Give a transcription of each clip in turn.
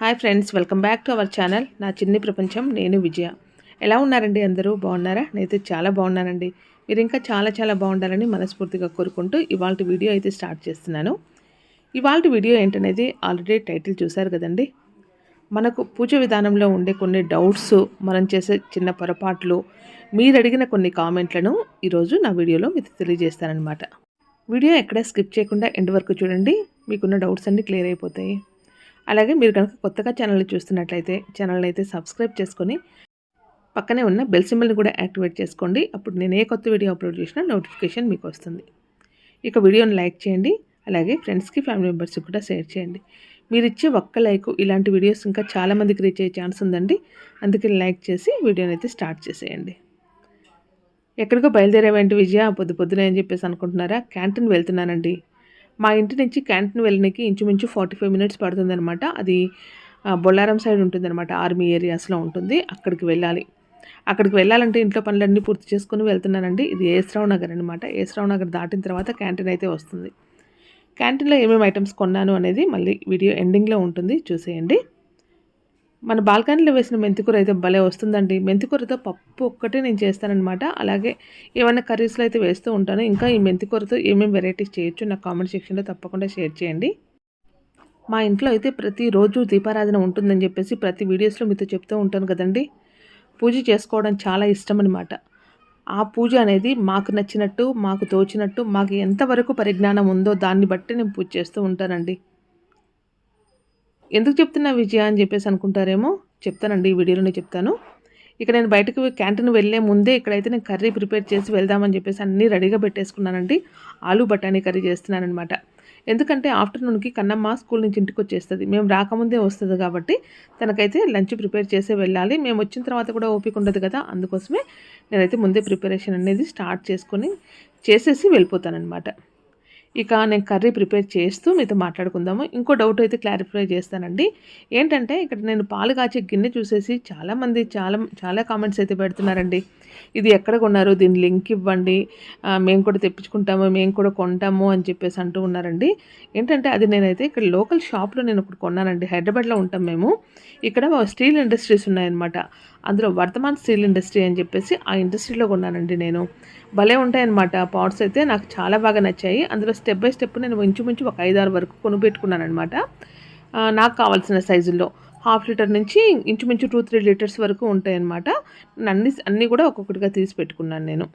Hi friends welcome back to our channel నా చిన్ని ప్రపంచం నేను విజయ. ఎలా ఉన్నారండి అందరూ? బాగున్నారా? నేనైతే చాలా బాగున్నానండి. మీరు ఇంకా చాలా చాలా బాగుండాలని మనస్ఫూర్తిగా కోరుకుంటూ ఇవాళ వీడియో అయితే స్టార్ట్ చేస్తున్నాను. ఇవాళ వీడియో ఏంటనేది ఆల్రెడీ టైటిల్ చూశారు కదండి. మనకు పూజ విధానంలో ఉండే కొన్ని డౌట్స్ మనం చేసే చిన్న పొరపాట్లు మీరు అడిగిన కొన్ని కామెంట్లను ఈరోజు నా వీడియోలో మీకు తెలియజేస్తానమాట వీడియో ఎక్కడ స్కిప్ చేయకుండా ఎండ్ వరకు చూడండి. మీకున్న డౌట్స్ అన్నీ క్లియర్ అయిపోతాయి. అలాగే మీరు కనుక కొత్తగా ఛానల్ని చూస్తున్నట్లయితే ఛానల్ని అయితే సబ్స్క్రైబ్ చేసుకొని పక్కనే ఉన్న బెల్ సింబల్ని కూడా యాక్టివేట్ చేసుకోండి. అప్పుడు నేను ఏ కొత్త వీడియో అప్లోడ్ చేసినా నోటిఫికేషన్ మీకు వస్తుంది. ఇక వీడియోని లైక్ చేయండి. అలాగే ఫ్రెండ్స్కి ఫ్యామిలీ మెంబర్స్కి కూడా షేర్ చేయండి. మీరు ఇచ్చే ఒక్క లైక్ ఇలాంటి వీడియోస్ ఇంకా చాలామందికి రీచ్ అయ్యే ఛాన్స్ ఉందండి. అందుకే లైక్ చేసి వీడియోని అయితే స్టార్ట్ చేసేయండి. ఎక్కడికో బయలుదేరేవేంటి విజయ? పొద్దు పొద్దున అని చెప్పేసి అనుకుంటున్నారా? క్యాంటీన్ వెళ్తున్నానండి. మా ఇంటి నుంచి క్యాంటీన్ వెళ్ళడానికి ఇంచుమించు ఫార్టీ ఫైవ్ మినిట్స్ పడుతుందనమాట అది బొల్లారం సైడ్ ఉంటుందన్నమాట. ఆర్మీ ఏరియాస్లో ఉంటుంది. అక్కడికి వెళ్ళాలి. అక్కడికి వెళ్ళాలంటే ఇంట్లో పనులన్నీ పూర్తి చేసుకుని వెళ్తున్నానండి. ఇది ఏశ్రావ్ నగర్ అనమాట ఏశ్రావ్ నగర్ దాటిన తర్వాత క్యాంటీన్ అయితే వస్తుంది. క్యాంటీన్లో ఏమేమి ఐటమ్స్ కొన్నాను అనేది మళ్ళీ వీడియో ఎండింగ్లో ఉంటుంది. చూసేయండి. మన బాల్కనీలో వేసిన మెంతికూర అయితే భలే వస్తుందండి. మెంతికూరతో పప్పు ఒక్కటే నేను చేస్తానన్నమాట. అలాగే ఏమైనా కర్రీస్లో అయితే వేస్తూ ఉంటాను. ఇంకా ఈ మెంతికూరతో ఏమేమి వెరైటీస్ చేయొచ్చు నా కామెంట్ సెక్షన్లో తప్పకుండా షేర్ చేయండి. మా ఇంట్లో అయితే ప్రతిరోజు దీపారాధన ఉంటుందని చెప్పేసి ప్రతి వీడియోస్లో మీతో చెప్తూ ఉంటాను కదండి. పూజ చేసుకోవడం చాలా ఇష్టం అనమాట ఆ పూజ అనేది మాకు నచ్చినట్టు మాకు తోచినట్టు మాకు ఎంతవరకు పరిజ్ఞానం ఉందో దాన్ని బట్టి నేను పూజ చేస్తూ ఉంటానండి. ఎందుకు చెప్తున్నా విజయ అని చెప్పేసి అనుకుంటారేమో? చెప్తానండి ఈ వీడియోలోనే చెప్తాను. ఇక నేను బయటకు క్యాంటీన్ వెళ్ళే ముందే ఇక్కడైతే నేను కర్రీ ప్రిపేర్ చేసి వెళ్దామని చెప్పేసి అన్నీ రెడీగా పెట్టేసుకున్నానండి. ఆలు బఠానీ కర్రీ చేస్తున్నానమాట ఎందుకంటే ఆఫ్టర్నూన్కి కన్నమ్మ స్కూల్ నుంచి ఇంటికి వచ్చేస్తుంది. మేము రాకముందే వస్తుంది కాబట్టి తనకైతే లంచ్ ప్రిపేర్ చేసే వెళ్ళాలి. మేము వచ్చిన తర్వాత కూడా ఓపిక ఉండదు కదా అందుకోసమే నేనైతే ముందే ప్రిపరేషన్ అనేది స్టార్ట్ చేసుకొని చేసేసి వెళ్ళిపోతానమాట ఇక నేను కర్రీ ప్రిపేర్ చేస్తూ మీతో మాట్లాడుకుందాము. ఇంకో డౌట్ అయితే క్లారిఫై చేస్తానండి. ఏంటంటే ఇక్కడ నేను పాలు కాచే గిన్నె చూసేసి చాలామంది చాలా చాలా కామెంట్స్ అయితే పెడుతున్నారండి. ఇది ఎక్కడ కొన్నారు? దీని లింక్ ఇవ్వండి. మేము కూడా తెప్పించుకుంటాము మేము కూడా కొంటాము అని చెప్పేసి అంటూ ఉన్నారండి. ఏంటంటే అది నేనైతే ఇక్కడ లోకల్ షాప్లో నేను ఇప్పుడు కొన్నానండి. హైదరాబాద్లో ఉంటాం మేము. ఇక్కడ స్టీల్ ఇండస్ట్రీస్ ఉన్నాయన్నమాట. అందులో వర్తమాన్ స్టీల్ ఇండస్ట్రీ అని చెప్పేసి ఆ ఇండస్ట్రీలో కొన్నానండి నేను. భలే ఉంటాయన్నమాట పాట్స్ అయితే నాకు చాలా బాగా నచ్చాయి. అందులో స్టెప్ బై స్టెప్ నేను ఇంచుమించు ఒక ఐదారు వరకు కొనుపెట్టుకున్నాను అనమాట నాకు కావాల్సిన సైజుల్లో హాఫ్ లీటర్ నుంచి ఇంచుమించు టూ త్రీ లీటర్స్ వరకు ఉంటాయన్నమాట. అన్ని అన్నీ కూడా ఒక్కొక్కటిగా తీసి పెట్టుకున్నాను నేను.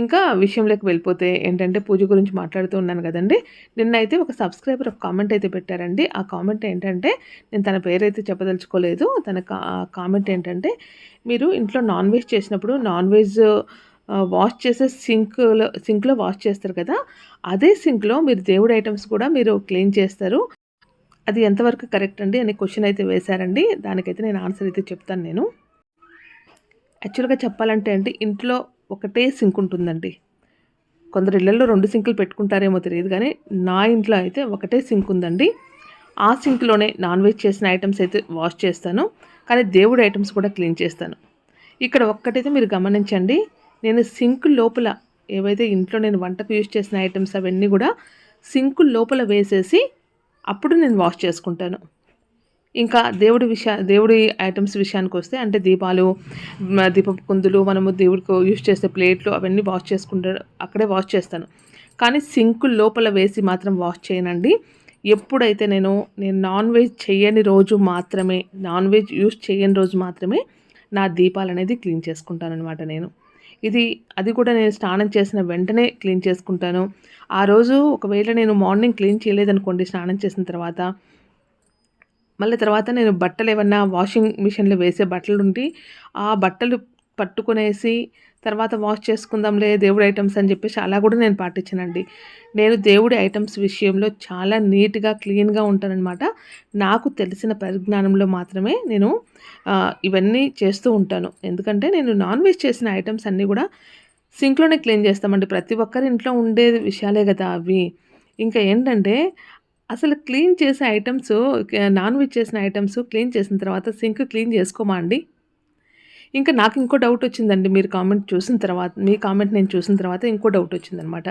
ఇంకా విషయంలోకి వెళ్ళిపోతే ఏంటంటే పూజ గురించి మాట్లాడుతూ ఉన్నాను కదండి. నిన్నైతే ఒక సబ్స్క్రైబర్ ఒక కామెంట్ అయితే పెట్టారండి. ఆ కామెంట్ ఏంటంటే నేను తన పేరైతే చెప్పదలుచుకోలేదు. తన కామెంట్ ఏంటంటే మీరు ఇంట్లో నాన్ వెజ్ చేసినప్పుడు నాన్ వెజ్ వాష్ చేసే సింక్లో సింక్లో వాష్ చేస్తారు కదా అదే సింక్లో మీరు దేవుడి ఐటమ్స్ కూడా మీరు క్లీన్ చేస్తారు. అది ఎంతవరకు కరెక్ట్ అండి అనే క్వశ్చన్ అయితే వేశారండి. దానికైతే నేను ఆన్సర్ అయితే చెప్తాను నేను. యాక్చువల్గా చెప్పాలంటే అండి ఇంట్లో ఒకటే సింక్ ఉంటుందండి. కొందరు ఇళ్ళలో రెండు సింకులు పెట్టుకుంటారేమో తెలియదు కానీ నా ఇంట్లో అయితే ఒకటే సింక్ ఉందండి. ఆ సింక్లోనే నాన్ వెజ్ చేసిన ఐటమ్స్ అయితే వాష్ చేస్తాను. కానీ దేవుడి ఐటమ్స్ కూడా క్లీన్ చేస్తాను. ఇక్కడ ఒక్కటైతే మీరు గమనించండి. నేను సింక్ లోపల ఏవైతే ఇంట్లో నేను వంటకు యూజ్ చేసిన ఐటమ్స్ అవన్నీ కూడా సింకు లోపల వేసేసి అప్పుడు నేను వాష్ చేసుకుంటాను. ఇంకా దేవుడి విషయ దేవుడి ఐటమ్స్ విషయానికి వస్తే అంటే దీపాలు దీపపు కుందులు మనము దేవుడికి యూజ్ చేసే ప్లేట్లు అవన్నీ వాష్ చేసుకుంటారు అక్కడే వాష్ చేస్తాను. కానీ సింక్ లోపల వేసి మాత్రం వాష్ చేయనండి. ఎప్పుడైతే నేను నేను నాన్ వెజ్ చేయని రోజు మాత్రమే నాన్ వెజ్ యూజ్ చేయని రోజు మాత్రమే నా దీపాలు అనేది క్లీన్ చేసుకుంటాను అనమాట నేను. ఇది అది కూడా నేను స్నానం చేసిన వెంటనే క్లీన్ చేసుకుంటాను. ఆ రోజు ఒకవేళ నేను మార్నింగ్ క్లీన్ చేయలేదనుకోండి స్నానం చేసిన తర్వాత మళ్ళీ తర్వాత నేను బట్టలు ఏమన్నా వాషింగ్ మిషన్లో వేసే బట్టలు ఉండి ఆ బట్టలు పట్టుకునేసి తర్వాత వాష్ చేసుకుందాంలే దేవుడి ఐటమ్స్ అని చెప్పేసి అలా కూడా నేను పాటించానండి. నేను దేవుడి ఐటమ్స్ విషయంలో చాలా నీట్గా క్లీన్గా ఉంటానన్నమాట. నాకు తెలిసిన పరిజ్ఞానంలో మాత్రమే నేను ఇవన్నీ చేస్తూ ఉంటాను. ఎందుకంటే నేను నాన్ వెజ్ చేసిన ఐటమ్స్ అన్నీ కూడా సింక్లోనే క్లీన్ చేస్తామండి. ప్రతి ఒక్కరి ఇంట్లో ఉండే విషయాలే కదా అవి. ఇంకా ఏంటంటే అసలు క్లీన్ చేసే ఐటమ్స్ నాన్ వెజ్ చేసిన ఐటమ్స్ క్లీన్ చేసిన తర్వాత సింక్ క్లీన్ చేసుకోమా అండి? ఇంకా నాకు ఇంకో డౌట్ వచ్చిందండి మీరు కామెంట్ చూసిన తర్వాత మీ కామెంట్ నేను చూసిన తర్వాత ఇంకో డౌట్ వచ్చిందనమాట.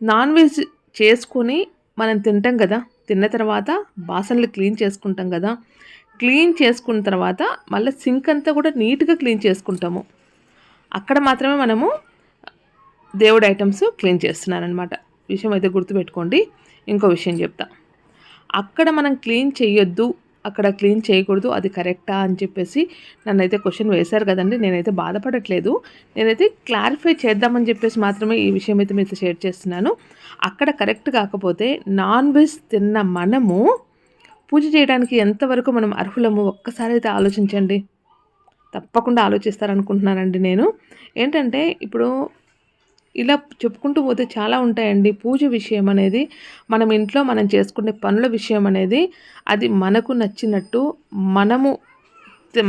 నాన్ వెజ్ చేసుకొని మనం తింటాం కదా తిన్న తర్వాత బాసనలు క్లీన్ చేసుకుంటాం కదా క్లీన్ చేసుకున్న తర్వాత మళ్ళీ సింక్ అంతా కూడా నీట్గా క్లీన్ చేసుకుంటాము. అక్కడ మాత్రమే మనము దేవుడి ఐటమ్స్ క్లీన్ చేస్తున్నానమాట విషయం అయితే గుర్తుపెట్టుకోండి. ఇంకో విషయం చెప్తా. అక్కడ మనం క్లీన్ చేయొద్దు అక్కడ క్లీన్ చేయకూడదు అది కరెక్టా అని చెప్పేసి నన్నైతే క్వశ్చన్ వేశారు కదండి నేనైతే బాధపడట్లేదు. నేనైతే క్లారిఫై చేద్దామని చెప్పేసి మాత్రమే ఈ విషయం అయితే మీతో షేర్ చేస్తున్నాను. అక్కడ కరెక్ట్ కాకపోతే నాన్ వెజ్ తిన్న మనము పూజ చేయడానికి ఎంతవరకు మనం అర్హులము? ఒక్కసారి అయితే ఆలోచించండి. తప్పకుండా ఆలోచిస్తారనుకుంటున్నానండి నేను. ఏంటంటే ఇప్పుడు ఇలా చెప్పుకుంటూ పోతే చాలా ఉంటాయండి. పూజ విషయం అనేది మనం ఇంట్లో మనం చేసుకునే పనుల విషయం అనేది అది మనకు నచ్చినట్టు మనము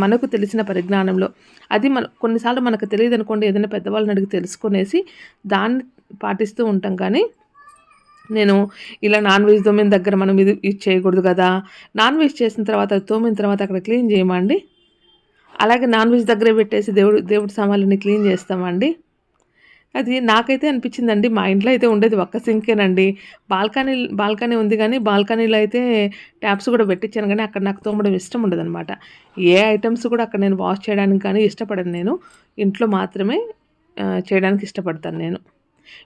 మనకు తెలిసిన పరిజ్ఞానంలో అది మన కొన్నిసార్లు మనకు తెలియదు అనుకోండి ఏదైనా పెద్దవాళ్ళని అడిగి తెలుసుకునేసి దాన్ని పాటిస్తూ ఉంటాం. కానీ నేను ఇలా నాన్ వెజ్ తోమిన దగ్గర మనం ఇది ఇది చేయకూడదు కదా నాన్ వెజ్ చేసిన తర్వాత తోమిన తర్వాత అక్కడ క్లీన్ చేయమండి అలాగే నాన్ వెజ్ దగ్గరే పెట్టేసి దేవుడు దేవుడి సామాన్లని క్లీన్ చేస్తామండి అది నాకైతే అనిపించిందండి. మా ఇంట్లో అయితే ఉండేది ఒక్క సింకేనండి. బాల్కనీ బాల్కనీ ఉంది కానీ బాల్కనీలో అయితే ట్యాప్స్ కూడా పెట్టించాను కానీ అక్కడ నాకు తోమడం ఇష్టం ఉండదనమాట ఏ ఐటమ్స్ కూడా అక్కడ నేను వాష్ చేయడానికి కానీ ఇష్టపడను నేను. ఇంట్లో మాత్రమే చేయడానికి ఇష్టపడతాను నేను.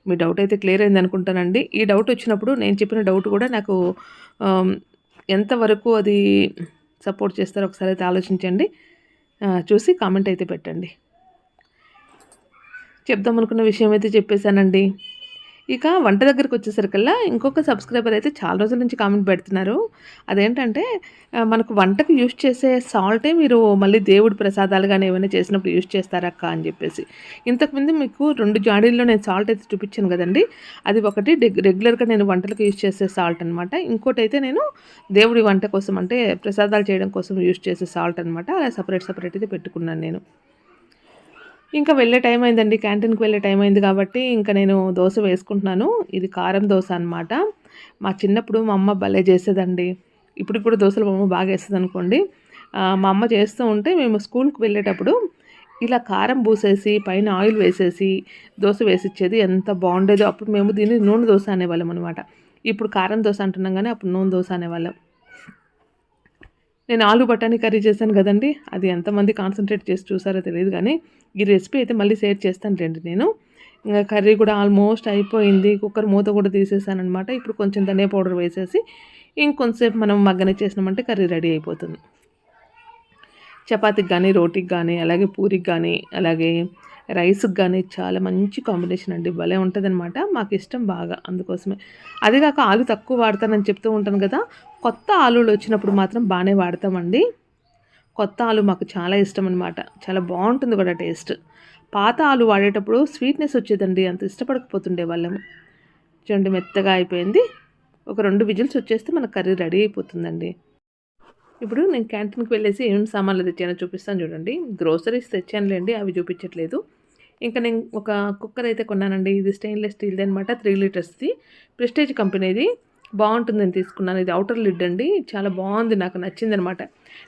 మీ డౌట్ అయితే క్లియర్ అయింది అనుకుంటానండి. ఈ డౌట్ వచ్చినప్పుడు నేను చెప్పిన డౌట్ కూడా నాకు ఎంతవరకు అది సపోర్ట్ చేస్తారో ఒకసారి అయితే ఆలోచించండి. చూసి కామెంట్ అయితే పెట్టండి. చెప్దాం అనుకున్న విషయం అయితే చెప్పేశానండి. ఇక వంట దగ్గరికి వచ్చేసరికల్లా ఇంకొక సబ్స్క్రైబర్ అయితే చాలా రోజుల నుంచి కామెంట్ పెడుతున్నారు. అదేంటంటే మనకు వంటకు యూజ్ చేసే సాల్టే మీరు మళ్ళీ దేవుడి ప్రసాదాలు కానీ ఏమైనా చేసినప్పుడు యూజ్ చేస్తారక్క అని చెప్పేసి. ఇంతకుముందు మీకు రెండు జాడీల్లో నేను సాల్ట్ అయితే చూపించాను కదండి. అది ఒకటి రెగ్యులర్గా నేను వంటలకు యూజ్ చేసే సాల్ట్ అనమాట ఇంకోటి అయితే నేను దేవుడి వంట కోసం అంటే ప్రసాదాలు చేయడం కోసం యూజ్ చేసే సాల్ట్ అనమాట అలా సపరేట్ సపరేట్ అయితే పెట్టుకున్నాను నేను. ఇంకా వెళ్ళే టైం అయిందండి క్యాంటీన్కి వెళ్ళే టైం అయింది కాబట్టి ఇంకా నేను దోశ వేసుకుంటున్నాను. ఇది కారం దోశ అనమాట మా చిన్నప్పుడు మా అమ్మ భలే చేసేదండి. ఇప్పుడు కూడా దోశలు మా అమ్మ బాగా వేస్తుంది అనుకోండి. మా అమ్మ చేస్తూ ఉంటే మేము స్కూల్కి వెళ్ళేటప్పుడు ఇలా కారం పూసేసి పైన ఆయిల్ వేసేసి దోశ వేసిచ్చేది ఎంత బాగుండేదో అప్పుడు మేము దీన్ని నూనె దోశ అనేవాళ్ళం అనమాట ఇప్పుడు కారం దోశ అంటున్నాం కానీ అప్పుడు నూనె దోశ అనేవాళ్ళం. నేను ఆలు బఠానీ కర్రీ చేశాను కదండి. అది ఎంతమంది కాన్సన్ట్రేట్ చేసి చూసారో తెలియదు కానీ ఈ రెసిపీ అయితే మళ్ళీ షేర్ చేస్తాను రండి నేను. ఇంకా కర్రీ కూడా ఆల్మోస్ట్ అయిపోయింది. కుక్కర్ మూత కూడా తీసేసాను అనమాట ఇప్పుడు కొంచెం ధనియా పౌడర్ వేసేసి ఇంకొంతసేపు మనం మగ్గన చేసినామంటే కర్రీ రెడీ అయిపోతుంది. చపాతీకి కానీ రోటీకి కానీ అలాగే పూరికి కానీ అలాగే రైస్కి కానీ చాలా మంచి కాంబినేషన్ అండి. భలే ఉంటుందన్నమాట. మాకు ఇష్టం బాగా అందుకోసమే. అదేగాక కాక ఆలు తక్కువ వాడతానని చెప్తూ ఉంటాను కదా కొత్త ఆలులు వచ్చినప్పుడు మాత్రం బాగానే వాడతామండి. కొత్త ఆలు మాకు చాలా ఇష్టం అనమాట చాలా బాగుంటుంది కూడా టేస్ట్. పాత ఆలు వాడేటప్పుడు స్వీట్నెస్ వచ్చేదండి. అంత ఇష్టపడకపోతుండే వాళ్ళము చూడండి మెత్తగా అయిపోయింది. ఒక రెండు విజిల్స్ వచ్చేస్తే మన కర్రీ రెడీ అయిపోతుందండి. ఇప్పుడు నేను క్యాంటీన్కి వెళ్ళేసి ఏం సామాన్లు తెచ్చానో చూపిస్తాను చూడండి. గ్రోసరీస్ తెచ్చానులేండి అవి చూపించట్లేదు. ఇంకా నేను ఒక కుక్కర్ అయితే కొన్నానండి. ఇది స్టెయిన్లెస్ స్టీల్ది అనమాట త్రీ లీటర్స్ది ప్రెస్టేజ్ కంపెనీది బాగుంటుందని తీసుకున్నాను. ఇది అవుటర్ లిడ్ అండి. చాలా బాగుంది నాకు నచ్చింది అనమాట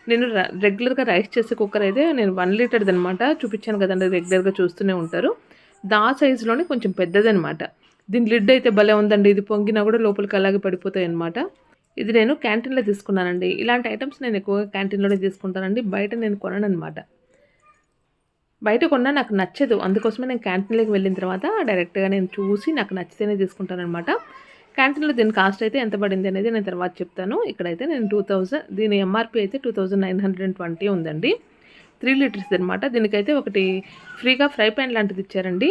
నేను రెగ్యులర్గా రైస్ చేసే కుక్కర్ అయితే నేను వన్ లీటర్ది అనమాట చూపించాను కదండి రెగ్యులర్గా చూస్తూనే ఉంటారు. దా సైజులోనే కొంచెం పెద్దదనమాట దీని లిడ్ అయితే భలే ఉందండి. ఇది పొంగినా కూడా లోపలికి అలాగే పడిపోతాయి అనమాట ఇది నేను క్యాంటీన్లో తీసుకున్నానండి. ఇలాంటి ఐటమ్స్ నేను ఎక్కువగా క్యాంటీన్లోనే తీసుకుంటానండి. బయట నేను కొనను అనమాట బయట కొన్నా నాకు నచ్చదు. అందుకోసమే నేను క్యాంటీన్లోకి వెళ్ళిన తర్వాత డైరెక్ట్గా నేను చూసి నాకు నచ్చితేనే తీసుకుంటాను అనమాట క్యాంటీన్లో దీని కాస్ట్ అయితే ఎంత పడింది అనేది నేను తర్వాత చెప్తాను. ఇక్కడైతే నేను టూ థౌజండ్ దీని ఎంఆర్పి అయితే two thousand nine hundred twenty ఉందండి. త్రీ లీటర్స్ అనమాట దీనికైతే ఒకటి ఫ్రీగా ఫ్రై ప్యాన్ లాంటిది ఇచ్చారండి.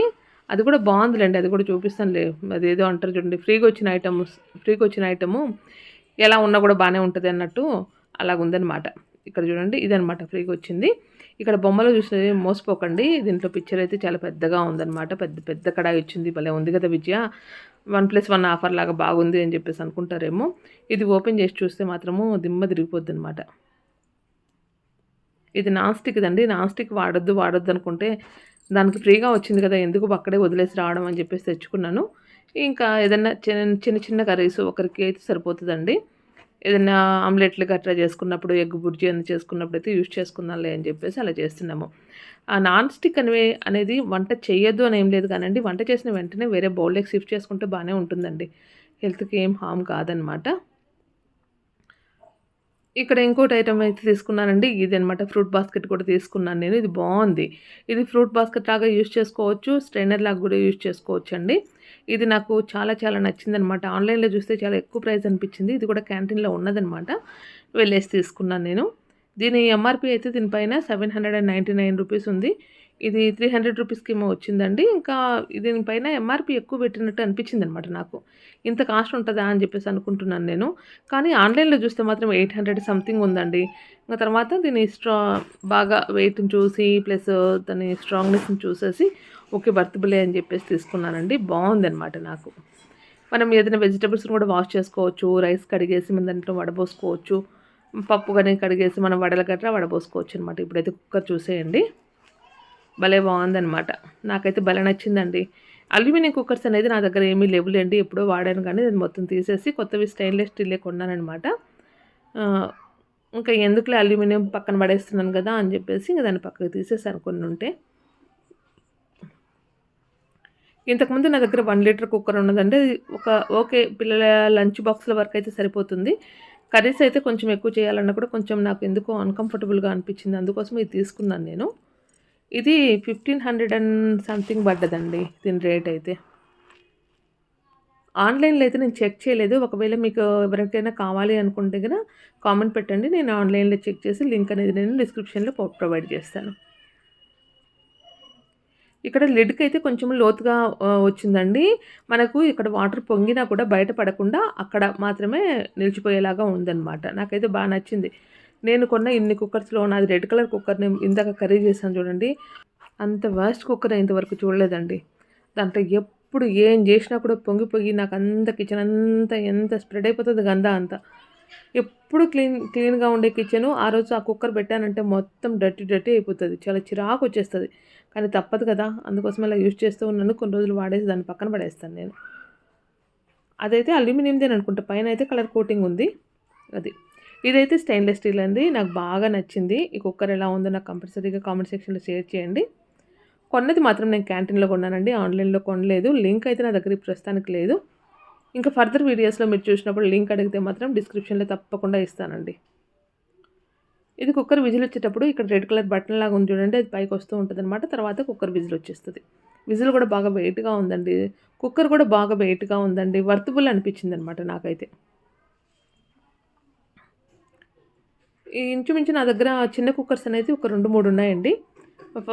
అది కూడా బాగుందిలేండి. అది కూడా చూపిస్తానులే అది ఏదో అంటారు చూడండి ఫ్రీగా వచ్చిన ఐటమ్ ఫ్రీగా వచ్చిన ఐటము ఎలా ఉన్నా కూడా బాగానే ఉంటుంది అన్నట్టు అలాగుందనమాట ఇక్కడ చూడండి ఇదనమాట ఫ్రీగా వచ్చింది. ఇక్కడ బొమ్మలో చూసినది మోసపోకండి. దీంట్లో పిక్చర్ అయితే చాలా పెద్దగా ఉందన్నమాట. పెద్ద పెద్ద కడాయి వచ్చింది. భలే ఉంది కదా Vijaya. One plus one offer లాగా బాగుంది అని చెప్పేసి అనుకుంటారేమో. ఇది ఓపెన్ చేసి చూస్తే మాత్రము దిమ్మ తిరిగిపోద్ది అనమాట ఇది నాన్ స్టిక్ అండి నాన్ స్టిక్ వాడొద్దు వాడొద్దు అనుకుంటే దానికి ఫ్రీగా వచ్చింది కదా. ఎందుకు అక్కడే వదిలేసి రావడం అని చెప్పేసి తెచ్చుకున్నాను. ఇంకా ఏదైనా చిన్న చిన్న కర్రీస్ ఒకరికి అయితే సరిపోతుందండి. ఏదైనా ఆమ్లెట్లు గట్రా చేసుకున్నప్పుడు ఎగ్ బుర్జీ అని చేసుకున్నప్పుడు అయితే యూజ్ చేసుకుందాంలే అని చెప్పేసి అలా చేస్తున్నాము. ఆ నాన్ స్టిక్ అనే అనేది వంట చేయొద్దు అని ఏం లేదు కానండి వంట చేసిన వెంటనే వేరే బౌల్లోకి షిఫ్ట్ చేసుకుంటే బాగానే ఉంటుందండి. హెల్త్కి ఏం హామ్ కాదనమాట. ఇక్కడ ఇంకోటి ఐటమ్ అయితే తీసుకున్నానండి ఇది అనమాట ఫ్రూట్ బాస్కెట్ కూడా తీసుకున్నాను నేను ఇది బాగుంది ఇది ఫ్రూట్ బాస్కెట్ లాగా యూజ్ చేసుకోవచ్చు స్ట్రైనర్ లాగా కూడా యూజ్ చేసుకోవచ్చు అండి ఇది నాకు చాలా చాలా నచ్చింది అనమాట ఆన్లైన్లో చూస్తే చాలా ఎక్కువ ప్రైస్ అనిపించింది. ఇది కూడా క్యాంటీన్లో ఉన్నదనమాట వెళ్ళేసి తీసుకున్నాను నేను. దీని ఎంఆర్పి అయితే దీనిపైన seven hundred and ninety nine rupees ఉంది. ఇది త్రీ హండ్రెడ్ రూపీస్కి ఏమో వచ్చిందండి. ఇంకా దీనిపైన ఎంఆర్పి ఎక్కువ పెట్టినట్టు అనిపించింది అనమాట నాకు. ఇంత కాస్ట్ ఉంటుందా అని చెప్పేసి అనుకుంటున్నాను నేను. కానీ ఆన్లైన్లో చూస్తే మాత్రం ఎయిట్ హండ్రెడ్ సంథింగ్ ఉందండి. ఇంకా తర్వాత దీని స్ట్రా బాగా వెయిట్ని చూసి ప్లస్ దాని స్ట్రాంగ్నెస్ని చూసేసి ఓకే వర్తబులే అని చెప్పేసి తీసుకున్నానండి. బాగుందనమాట నాకు. మనం ఏదైనా వెజిటబుల్స్ని కూడా వాష్ చేసుకోవచ్చు రైస్ కడిగేసి మన దాంట్లో వడబోసుకోవచ్చు పప్పు కానీ కడిగేసి మనం వడల గట్రా వడబోసుకోవచ్చు అనమాట ఇప్పుడైతే కుక్కర్ చూసేయండి. భలే బాగుందనమాట నాకైతే భలే నచ్చిందండి. అల్యూమినియం కుక్కర్స్ అనేది నా దగ్గర ఏమీ లేవులేండి. ఎప్పుడో వాడాను కానీ అది మొత్తం తీసేసి కొత్తవి స్టెయిన్లెస్ స్టీలే కొన్నానమాట ఇంకా ఎందుకులే అల్యూమినియం పక్కన పడేస్తున్నాను కదా అని చెప్పేసి ఇంకా దాన్ని పక్కకు తీసేసాను కొన్ని ఉంటే. ఇంతకుముందు నా దగ్గర వన్ లీటర్ కుక్కర్ ఉన్నదండి. ఒక ఓకే పిల్లల లంచ్ బాక్స్ల వరకు అయితే సరిపోతుంది. కర్రీస్ అయితే కొంచెం ఎక్కువ చేయాలన్నా కూడా కొంచెం నాకు ఎందుకో అన్కంఫర్టబుల్గా అనిపించింది. అందుకోసం ఇది తీసుకున్నాను నేను. ఇది ఫిఫ్టీన్ హండ్రెడ్ అండ్ సంథింగ్ పడ్డదండి దీని రేట్ అయితే. ఆన్లైన్లో అయితే నేను చెక్ చేయలేదు. ఒకవేళ మీకు ఎవరికైనా కావాలి అనుకుంటే కనుక కామెంట్ పెట్టండి. నేను ఆన్లైన్లో చెక్ చేసి లింక్ అనేది నేను డిస్క్రిప్షన్లో ప్రొవైడ్ చేస్తాను. ఇక్కడ లిడ్కి అయితే కొంచెం లోతుగా వచ్చిందండి. మనకు ఇక్కడ వాటర్ పొంగినా కూడా బయట పడకుండా అక్కడ మాత్రమే నిలిచిపోయేలాగా ఉందన్నమాట. నాకైతే బాగా నచ్చింది. నేను కొన్న ఇన్ని కుక్కర్స్లో నాది రెడ్ కలర్ కుక్కర్ని ఇందాక కర్రీ చేశాను చూడండి. అంత వర్స్ట్ కుక్కర్ ఇంతవరకు చూడలేదండి. దాంట్లో ఎప్పుడు ఏం చేసినా కూడా పొంగిపోయి నాకు అంత కిచెన్ అంతా ఎంత స్ప్రెడ్ అయిపోతుంది గంధ అంతా. ఎప్పుడు క్లీన్ క్లీన్గా ఉండే కిచెను ఆ రోజు ఆ కుక్కర్ పెట్టానంటే మొత్తం డర్టీ డర్టీ అయిపోతుంది. చాలా చిరాకు వచ్చేస్తుంది. కానీ తప్పదు కదా అందుకోసం అలా యూజ్ చేస్తూ ఉన్నాను. కొన్ని రోజులు వాడేసి దాన్ని పక్కన పడేస్తాను నేను. అదైతే అల్యూమినియందే అనుకుంటా. పైన అయితే కలర్ కోటింగ్ ఉంది. అది. ఇదైతే స్టెయిన్లెస్ స్టీల్ అండి. నాకు బాగా నచ్చింది. ఈ కుక్కర్ ఎలా ఉందో నాకు కంపల్సరీగా కామెంట్ సెక్షన్లో షేర్ చేయండి. కొన్నది మాత్రం నేను క్యాంటీన్లో కొన్నానండి. ఆన్లైన్లో కొనలేదు. లింక్ అయితే నా దగ్గర ప్రస్తుతానికి లేదు. ఇంకా ఫర్దర్ వీడియోస్లో మీరు చూసినప్పుడు లింక్ అడిగితే మాత్రం డిస్క్రిప్షన్లో తప్పకుండా ఇస్తానండి. ఇది కుక్కర్ విజిల్ వచ్చేటప్పుడు ఇక్కడ రెడ్ కలర్ బటన్ లాగా ఉంది చూడండి అది పైకి వస్తూ ఉంటుంది అనమాట తర్వాత కుక్కర్ విజిల్ వచ్చేస్తుంది. విజిల్ కూడా బాగా వెయిట్గా ఉందండి. కుక్కర్ కూడా బాగా వెయిట్గా ఉందండి. వర్తబుల్ అనిపించింది అనమాట నాకైతే ఇంచుమించు నా దగ్గర చిన్న కుక్కర్స్ అనేది ఒక రెండు మూడు ఉన్నాయండి.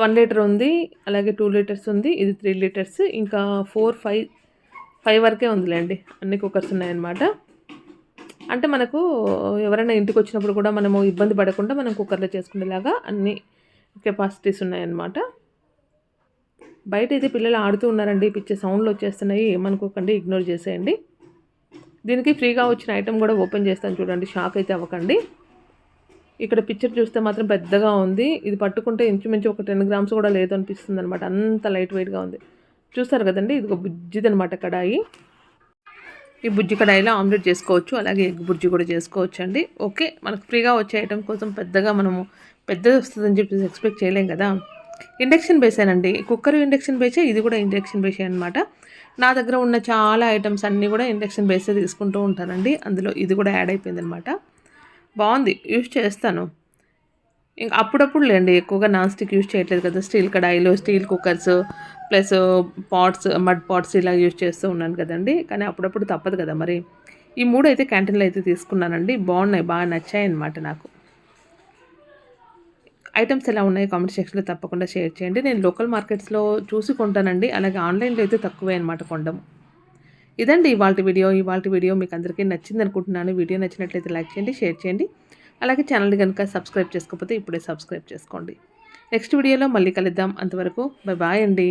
వన్ లీటర్ ఉంది అలాగే టూ లీటర్స్ ఉంది ఇది త్రీ లీటర్స్ ఇంకా ఫోర్ ఫైవ్ ఫైవ్ వరకే ఉందిలేండి. అన్ని కుక్కర్స్ ఉన్నాయన్నమాట. అంటే మనకు ఎవరైనా ఇంటికి వచ్చినప్పుడు కూడా మనము ఇబ్బంది పడకుండా మనం కుక్కర్లో చేసుకునేలాగా అన్ని కెపాసిటీస్ ఉన్నాయన్నమాట. బయట అయితే పిల్లలు ఆడుతూ ఉన్నారండి. పిచ్చే సౌండ్లు వచ్చేస్తున్నాయి. ఏమనుకోకండి ఇగ్నోర్ చేసేయండి. దీనికి ఫ్రీగా వచ్చిన ఐటెం కూడా ఓపెన్ చేస్తాను చూడండి. షాక్ అయితే అవ్వకండి. ఇక్కడ పిక్చర్ చూస్తే మాత్రం పెద్దగా ఉంది. ఇది పట్టుకుంటే ఇంచుమించు ఒక టెన్ గ్రామ్స్ కూడా లేదు అనిపిస్తుంది అనమాట అంత లైట్ వెయిట్గా ఉంది. చూస్తారు కదండి ఇది ఒక బుజ్జిది అనమాట కడాయి. ఈ బుజ్జి కడాయిలో ఆమ్లెట్ చేసుకోవచ్చు అలాగే ఎగ్ బుజ్జి కూడా చేసుకోవచ్చు అండి ఓకే మనకు ఫ్రీగా వచ్చే ఐటమ్ కోసం పెద్దగా మనము పెద్దది వస్తుందని చెప్పేసి ఎక్స్పెక్ట్ చేయలేం కదా. ఇండక్షన్ బేసేనండి. కుక్కర్ ఇండక్షన్ బేసే ఇది కూడా ఇండక్షన్ బేసే అనమాట నా దగ్గర ఉన్న చాలా ఐటమ్స్ అన్నీ కూడా ఇండక్షన్ బేసే తీసుకుంటూ ఉంటానండి. అందులో ఇది కూడా యాడ్ అయిపోయింది అనమాట బాగుంది యూజ్ చేస్తాను. ఇంకా అప్పుడప్పుడు లేండి ఎక్కువగా నాన్ స్టిక్ యూజ్ చేయట్లేదు కదా steel కడాయిలు steel cookers plus pots mud pots ఇలా యూజ్ చేస్తూ ఉన్నాను కదండి. కానీ అప్పుడప్పుడు తప్పదు కదా మరి. ఈ మూడు అయితే క్యాంటీన్లో అయితే తీసుకున్నానండి. బాగున్నాయి బాగా నచ్చాయి అనమాట నాకు. ఐటమ్స్ ఎలా ఉన్నాయి కామెంట్ సెక్షన్లో తప్పకుండా షేర్ చేయండి. నేను లోకల్ మార్కెట్స్లో చూసి కొంటానండి. అలాగే ఆన్లైన్లో అయితే తక్కువే అనమాట కొండము ఇదండి ఇవాళ వీడియో. ఇవాళ వీడియో మీకు అందరికీ నచ్చింది అనుకుంటున్నాను వీడియో నచ్చినట్లయితే లైక్ చేయండి షేర్ చేయండి. అలాగే ఛానల్ని కనుక సబ్స్క్రైబ్ చేసుకోకపోతే ఇప్పుడే సబ్స్క్రైబ్ చేసుకోండి. నెక్స్ట్ వీడియోలో మళ్ళీ కలుద్దాం. అంతవరకు బాయ్ బాయ్ అండి.